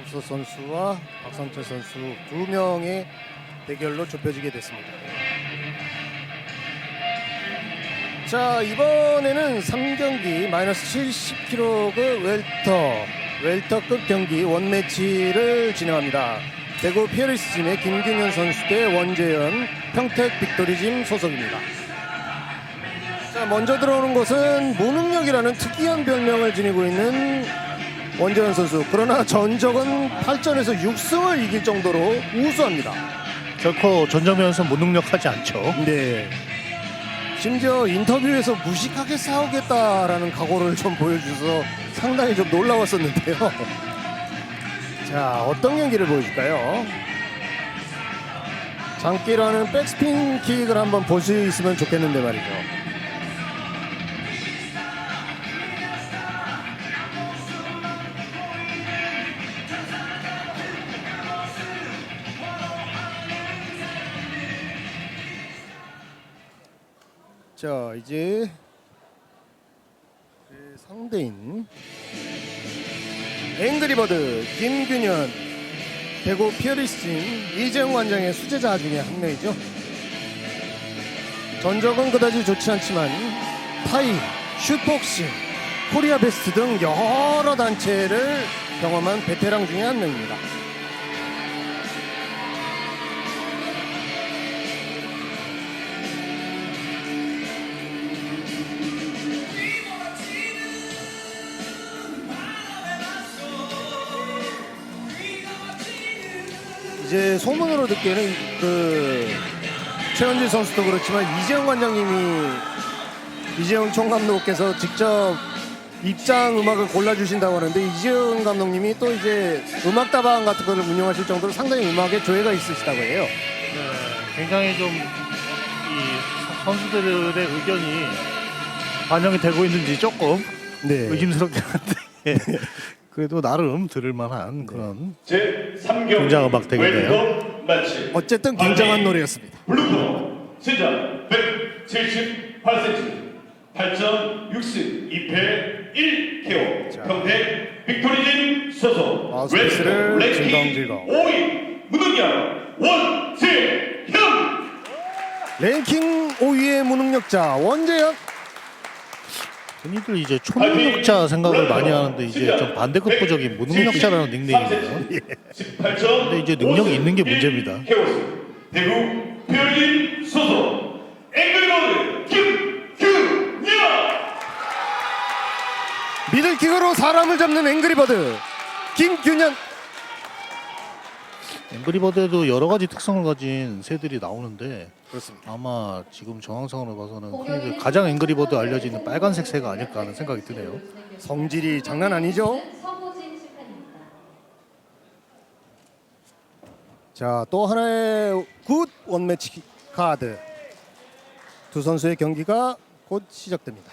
박수 선수와 박성철 선수 두 명의 대결로 좁혀지게 됐습니다. 자 이번에는 3경기 마이너스 70kg 웰터 웰터급 경기 원매치를 진행합니다. 대구 피어리스짐의 김균현 선수 대 원재현 평택 빅토리짐 소속입니다. 자 먼저 들어오는 것은 무능력이라는 특이한 별명을 지니고 있는 원재현 선수 그러나 전적은 8전에서 6승을 이길 정도로 우수합니다. 결코 전정면에서 무능력하지 않죠. 네. 심지어 인터뷰에서 무식하게 싸우겠다라는 각오를 좀 보여주셔서 상당히 좀 놀라웠었는데요. 자, 어떤 경기를 보여줄까요? 장기라는 백스핀 킥을 한번 볼 수 있으면 좋겠는데 말이죠. 자, 이제 그 상대인 앵그리버드 김균현 대구 피어리스진 이재용 관장의 수제자 중에 한 명이죠. 전적은 그다지 좋지 않지만 타이, 슛복싱, 코리아 베스트 등 여러 단체를 경험한 베테랑 중에 한 명입니다. 이제 소문으로 듣기에는 그 최현진 선수도 그렇지만 이재영 관장님이 이재영 총감독께서 직접 입장 음악을 골라주신다고 하는데 이재영 감독님이 또 이제 음악다방 같은 거를 운영하실 정도로 상당히 음악에 조예가 있으시다고 해요. 네, 굉장히 좀 이 선수들의 의견이 반영이 되고 있는지 조금 네. 의심스럽긴 한데 예. 그래도 나름 들을 만한 그런 제 3경기 굉장한 음악 되겠네요. 웰컴 매치 어쨌든 굉장한 노래였습니다. 블루코너 신장 178cm 8점 6승 2패 1KO 평택 빅토리진 소속 아, 스페이스를 즐거움즐거움. 랭킹 5위 무능력 원재현 랭킹 5위의 무능력자 원재현 흔히들 이제 초능력자 생각을 많이 하는데 이제 좀 반대급부적인 무능력자라는 닉네임이에요. 18점 근데 이제 능력이 있는 게 문제입니다. 대구 표진 소속 앵글버드 김규현 미들킥으로 사람을 잡는 앵그리버드 김균현 앵그리버드에도 여러 가지 특성을 가진 새들이 나오는데 그렇습니다. 아마 지금 정황상으로 봐서는 흔히들 가장 앵그리버드 알려지는 빨간색 새가 아닐까 하는 생각이 드네요. 성질이 장난 아니죠? 자, 또 하나의 굿 원매치 카드. 두 선수의 경기가 곧 시작됩니다.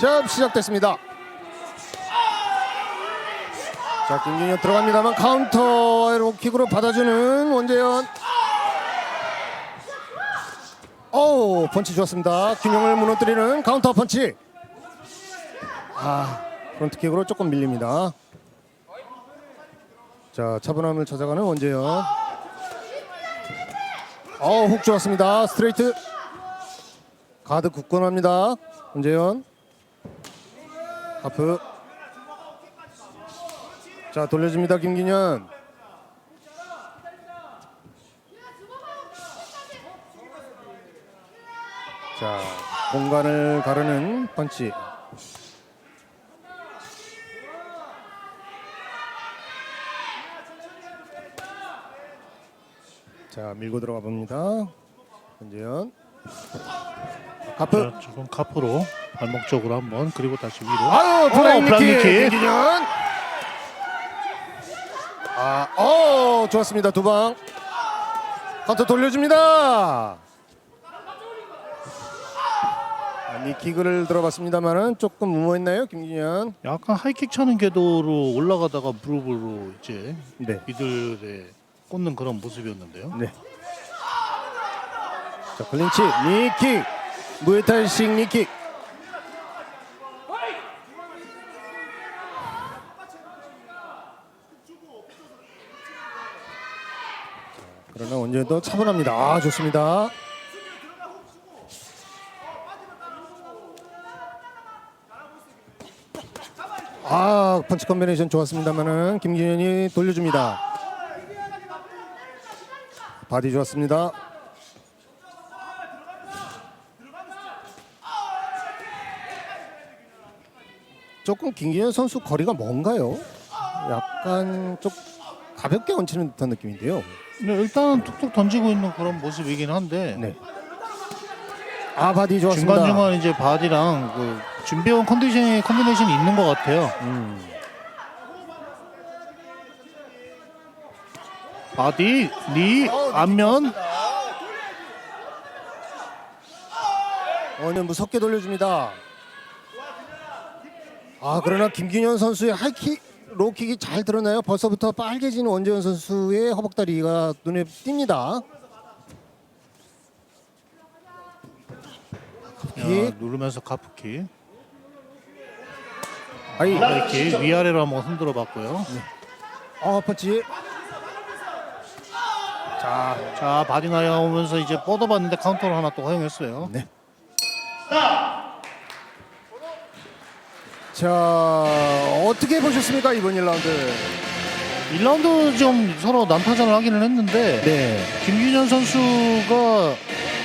자, 시작됐습니다. 자, 김균현 들어갑니다만 카운터 로킥으로 받아주는 원재현. 어우, 펀치 좋았습니다. 균형을 무너뜨리는 카운터 펀치. 아, 프론트킥으로 조금 밀립니다. 자, 차분함을 찾아가는 원재현. 어우, 훅 좋았습니다. 스트레이트. 가드 굳건합니다. 원재현. 하프. 자 돌려줍니다 김기현. 자 공간을 가르는 펀치. 자 밀고 들어가 봅니다. 현재현 하프 자, 조금 카프로 발목 쪽으로 한번 그리고 다시 위로. 아유 플라잉 어. 김기현 아, 어 좋았습니다 두 방 카운터 돌려줍니다 아, 니 킥을 들어봤습니다만은 조금 무모했나요, 김기현? 약간 하이킥 차는 궤도로 올라가다가 무릎으로 이제 네. 미들에 꽂는 그런 모습이었는데요. 네. 자, 클린치, 니킥, 무에타이식 니킥. 자, 그러나 원재도 차분합니다. 아, 좋습니다. 아, 펀치 컨비네이션 좋았습니다만은 김기현이 돌려줍니다. 바디 좋았습니다. 조금 김기현 선수 거리가 뭔가요? 약간 좀 가볍게 얹히는 듯한 느낌인데요. 네, 일단은 툭툭 던지고 있는 그런 모습이긴 한데 네. 아 바디 좋았습니다. 중간 중간 이제 바디랑 그 준비해온 컨디션이 컨비네이션이 있는 것 같아요. 음. 바디, 니, 안면. 오늘 무섭게 돌려줍니다. 아 그러나 김균현 선수의 하이킥 로킥이 잘 들었나요? 벌써부터 빨개지는 원재현 선수의 허벅다리가 눈에 띕니다. 야, 킥. 누르면서 카프킥. 아이, 이렇게 위아래로 한번 흔들어 봤고요. 어 펀치. 자, 자 바디 나오면서 이제 뻗어봤는데 카운터를 하나 또 허용했어요. 네. 자 어떻게 보셨습니까 이번 1라운드? 1라운드 좀 서로 난타전을 하기는 했는데 네. 김균현 선수가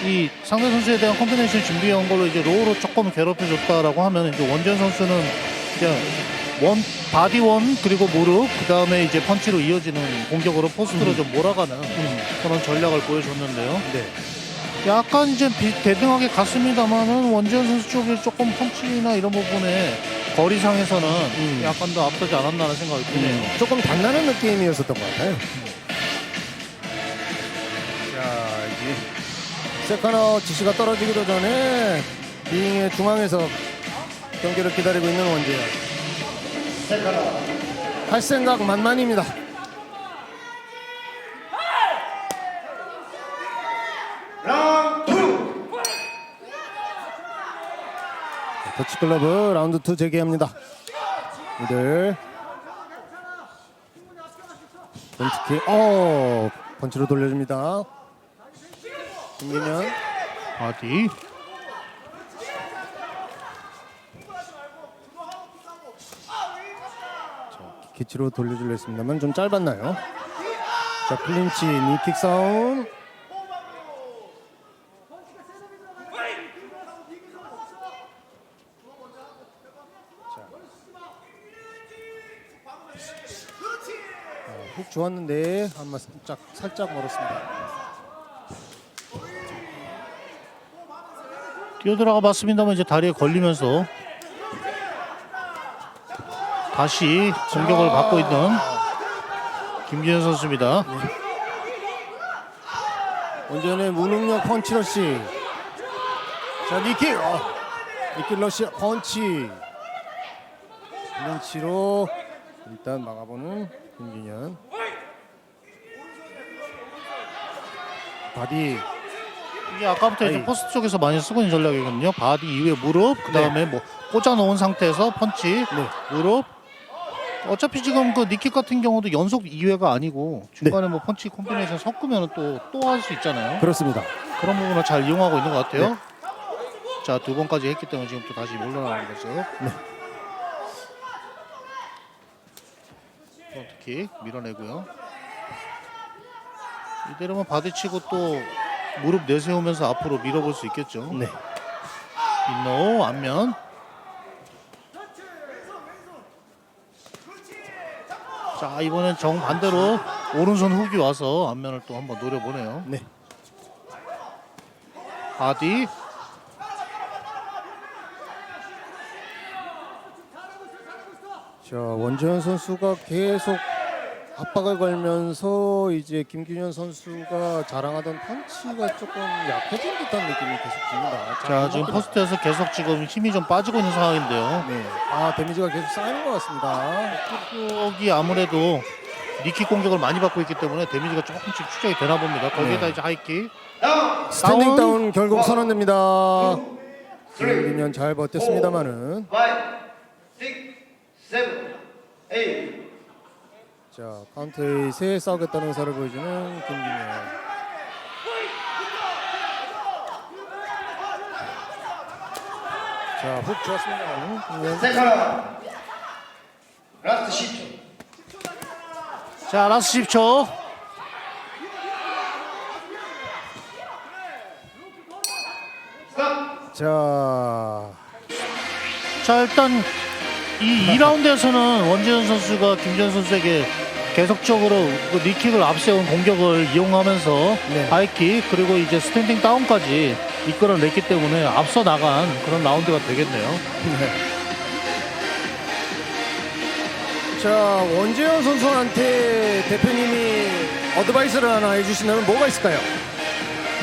이 상대 선수에 대한 콤비네이션 준비한 걸로 이제 로우로 조금 괴롭혀줬다라고 하면 이제 원전 선수는 그냥 원 바디 원 그리고 무릎 그 다음에 이제 펀치로 이어지는 공격으로 포스트로 좀 몰아가는 그런 전략을 보여줬는데요. 네. 약간 이제 비, 대등하게 갔습니다만은 원지현 선수 쪽이 조금 펀치나 이런 부분에 거리상에서는 음. 약간 더 앞서지 않았나라는 생각이 드네요. 조금 단단한 느낌이었었던 것 같아요. 자 이제 세카너 지시가 떨어지기도 전에 링의 중앙에서 경기를 기다리고 있는 원재현. 할 생각 만만입니다. 터치클럽 라운드 2 재개합니다. 이들 펀치킥 어 펀치로 돌려줍니다. 김민현 바디 키치로 돌려주려 했습니다만 좀 짧았나요? 자 클린치 니킥 싸움 좋았는데 한번 살짝 살짝 멀었습니다. 뛰어들어가 봤습니다만 이제 다리에 걸리면서 다시 공격을 받고 있는 김기현 선수입니다. 원전의 무능력 펀치러시. 자 니킥 어, 니킥 러시 펀치. 펀치로 일단 막아보는 김균현 바디 이게 아까부터 이제 아이. 포스트 쪽에서 많이 쓰고 있는 전략이거든요. 바디 이후에 무릎, 그 다음에 뭐 꽂아 놓은 상태에서 펀치, 네. 무릎. 어차피 지금 그 니킥 같은 경우도 연속 2회가 아니고 중간에 뭐 펀치 콤비네이션 섞으면 또 또 할 수 있잖아요. 그렇습니다 그런 부분을 잘 이용하고 있는 것 같아요. 네. 자, 두 번까지 했기 때문에 지금 또 다시 물러나는 거죠. 네. 프론트킥 밀어내고요. 이대로면 바디치고 또 무릎 내세우면서 앞으로 밀어볼 수 있겠죠. 네 인노 안면. 자 이번엔 정 반대로 오른손 훅이 와서 안면을 또 한번 노려보네요. 네. 바디 자 원재현 선수가 계속 압박을 걸면서 이제 김균현 선수가 자랑하던 펀치가 조금 약해진 듯한 느낌이 계속 듭니다. 자 지금 포스트에서 계속 지금 힘이 좀 빠지고 있는 상황인데요. 네. 아 데미지가 계속 쌓이는 것 같습니다. 쪽이 아무래도 니킥 공격을 많이 받고 있기 때문에 데미지가 조금씩 추적이 되나 봅니다. 거기에다 네. 이제 하이킥. 스탠딩 다운. 다운 결국 선언됩니다. 김균현 잘 버텼습니다만은 five, six, seven, eight. 자 카운트에 싸우겠다는 의사를 보여주는 김균현. 자훅 좋았습니다. 김균현. 세컨 라스트 10초. 자 라스 10초. 스탑. 자 자 일단 이 2라운드에서는 원재현 선수가 김재현 선수에게 계속적으로 그 니킥을 앞세운 공격을 이용하면서 네. 하이킥 그리고 이제 스탠딩 다운까지 이끌어냈기 때문에 앞서 나간 그런 라운드가 되겠네요. 자 원재현 선수한테 대표님이 어드바이스를 하나 해주신다면 뭐가 있을까요?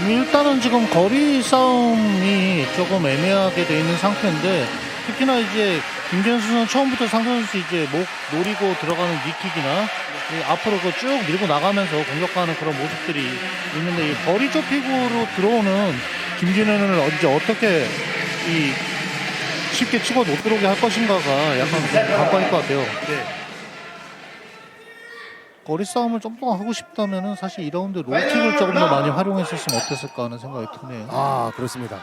일단은 지금 거리 싸움이 조금 애매하게 돼 있는 상태인데 특히나 이제 김재현 선수는 처음부터 상대 선수 이제 목 노리고 들어가는 니킥이나 이 앞으로 그 쭉 밀고 나가면서 공격하는 그런 모습들이 있는데 이 거리 좁히고로 들어오는 김진현을 이제 어떻게 이 쉽게 치고 못 들어오게 할 것인가가 약간 관건일 것 같아요. 거리 싸움을 좀 더 하고 싶다면은 사실 2라운드 로킥을 조금 더 많이 활용했었으면 어땠을까 하는 생각이 드네요. 아 그렇습니다. 네.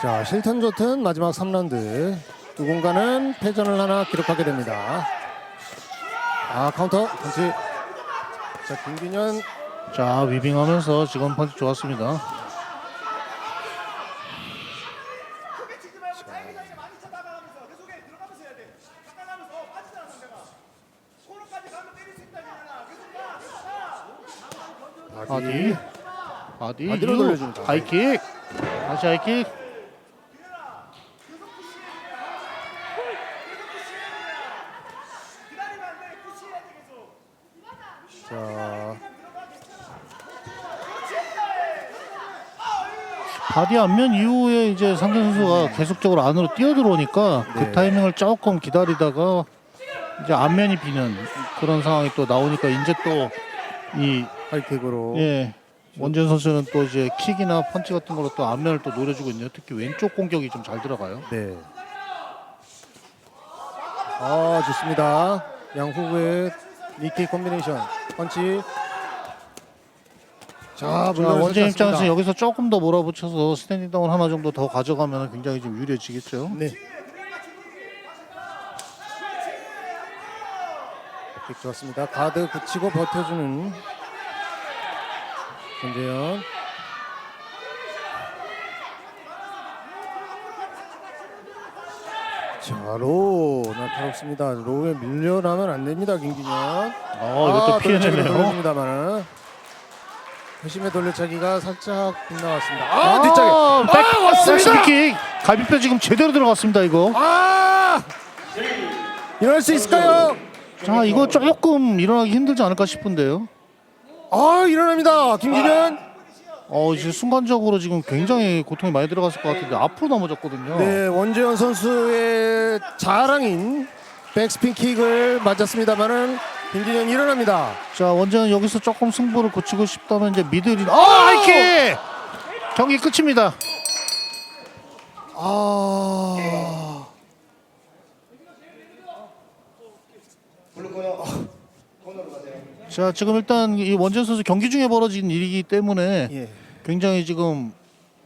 자 실탄 좋든 마지막 3라운드 누군가는 패전을 하나 기록하게 됩니다. 아 카운터 펀치. 자 김균현 자 위빙하면서 지금 펀치 좋았습니다. 바디 바디 바디로 돌려줍니다. 하이킥 다시 하이킥 자 바디 안면 이후에 이제 상대 선수가 계속적으로 안으로 뛰어들어오니까 네. 그 타이밍을 조금 기다리다가 이제 안면이 비는 그런 상황이 또 나오니까 이제 또이 하이킥으로 예. 원준 선수는 또 이제 킥이나 펀치 같은 걸로 또 앞면을 또 노려주고 있네요. 특히 왼쪽 공격이 좀 잘 들어가요. 네. 아 좋습니다. 양후의 니킥 콤비네이션 펀치. 자, 자, 물론 원진 입장에서. 여기서 조금 더 몰아붙여서 스탠딩 다운 하나 정도 더 가져가면 굉장히 좀 유리해지겠죠. 네. 킥 좋았습니다. 가드 붙이고 버텨주는 김재현. 자, 로 날카롭습니다. 로에 밀려나면 안 됩니다, 김기현. 어, 이것도 피해내네요. 돌려줍니다만은 회심의 돌려차기가 살짝 빗나왔습니다. 아, 뒷짝에. 아, 백, 아, 왔습니다. 백스킥 갈비뼈 지금 제대로 들어갔습니다. 이거. 아! 일어날 수 있을까요? 자, 이거 조금 일어나기 힘들지 않을까 싶은데요. 아, 일어납니다. 김기현. 어, 지금 순간적으로 지금 굉장히 고통이 많이 들어갔을 것 같은데 앞으로 넘어졌거든요. 네, 원재현 선수의 자랑인 백스핀 킥을 맞았습니다만은 김기현 일어납니다. 자, 원재는 여기서 조금 승부를 고치고 싶다면 이제 미들이 어, 하이킥! 경기 끝입니다. 아. 자, 지금 일단 이 원재현 선수 경기 중에 벌어진 일이기 때문에 예. 굉장히 지금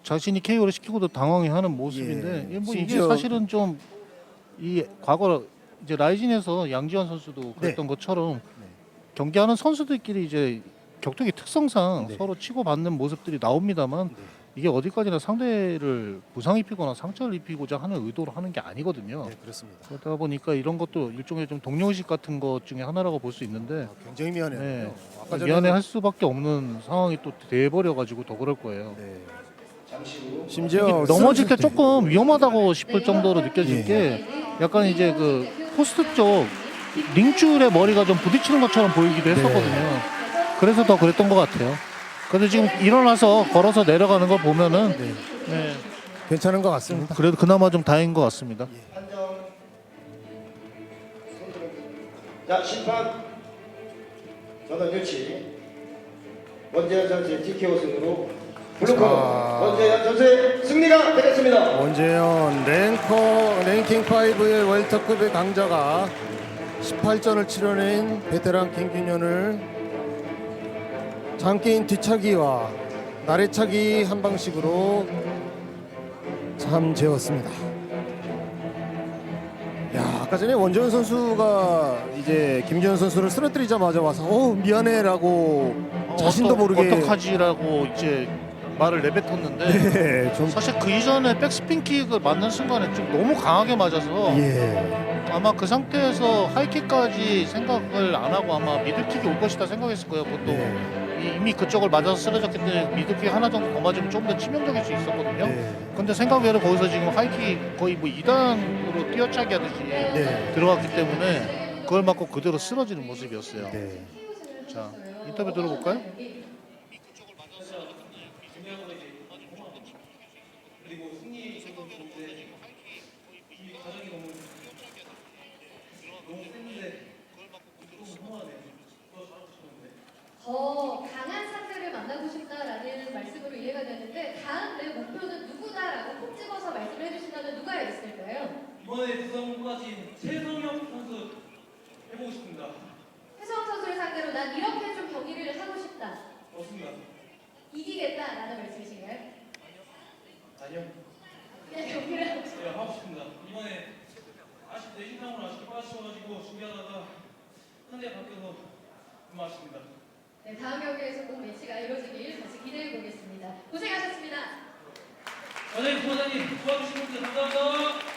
자신이 KO를 시키고도 당황해 하는 모습인데 예. 뭐 이게 심지어- 사실은 좀 이 과거 이제 라이진에서 양지환 선수도 네. 그랬던 것처럼 경기하는 선수들끼리 이제 격투기 특성상 네. 서로 치고받는 모습들이 나옵니다만 이게 어디까지나 상대를 부상 입히거나 상처를 입히고자 하는 의도로 하는 게 아니거든요. 네, 그렇습니다. 그러다 보니까 이런 것도 일종의 좀 동료의식 같은 것 중에 하나라고 볼 수 있는데 굉장히 미안해요. 네. 아까 전에 미안해 할 수밖에 없는 상황이 또 돼버려 가지고 더 그럴 거예요. 네. 심지어 넘어질 때 조금 위험하다고 싶을 정도로 느껴질 예. 게 약간 이제 그 포스트 쪽 링줄에 머리가 좀 부딪히는 것처럼 보이기도 했었거든요. 그래서 더 그랬던 것 같아요. 근데 지금 일어나서 걸어서 내려가는 걸 보면은 네, 괜찮은 것 같습니다. 그래도 그나마 좀 다행인 것 같습니다. 들어. 자, 심판. 전원 일치. 원재현 선수의 TKO 승으로 블루코너 자. 원재현 선수의 승리가 되겠습니다. 원재현 랭커 랭킹 5의 웰터급의 강자가 18전을 치러낸 베테랑 김균현을 장게임 뒤차기와 나래차기 한 방식으로 잠재웠습니다. 야, 아까 전에 원재현 선수가 이제 김균현 선수를 쓰러뜨리자마자 와서 어 미안해라고 자신도 어떡- 모르게 어떡하지라고 이제 말을 내뱉었는데 네, 좀 사실 그 이전에 백스핀 킥을 맞는 순간에 좀 너무 강하게 맞아서 예. 아마 그 상태에서 하이킥까지 생각을 안 하고 아마 미들킥이 올 것이다 생각했을 거예요. 보통 네. 이- 이미 그쪽을 맞아서 쓰러졌기 때문에 미들킥 하나 정도 더 맞으면 좀 더 치명적일 수 있었거든요. 네. 근데 생각 외로 거기서 지금 하이킥 거의 뭐 2단으로 뛰어차기 하듯이 네. 들어갔기 때문에 그걸 맞고 그대로 쓰러지는 모습이었어요. 네. 자 인터뷰 들어볼까요? 더 강한 상대를 만나고 싶다라는 말씀으로 이해가 되는데 다음 내 목표는 누구다라고 콕 집어서 말씀을 해주신다면 누가 있을까요? 두성까지 최성혁 선수 해보고 싶습니다. 해성 선수를 상대로 난 이렇게 좀 경기를 하고 싶다. 없습니다. 이기겠다라는 말씀이신가요? 아니요. 그냥 경기를 하고 싶다. 네, 하고 싶습니다. 이번에 아쉽 내신상으로 아쉽게 빠지셔가지고 준비하다가 상대 바뀌어서 너무 아쉽습니다. 네, 다음 경기에서 꼭 매치가 이루어지길 다시 기대해 보겠습니다. 고생하셨습니다. 원장님, 부원장님 도와주신 분들 감사합니다.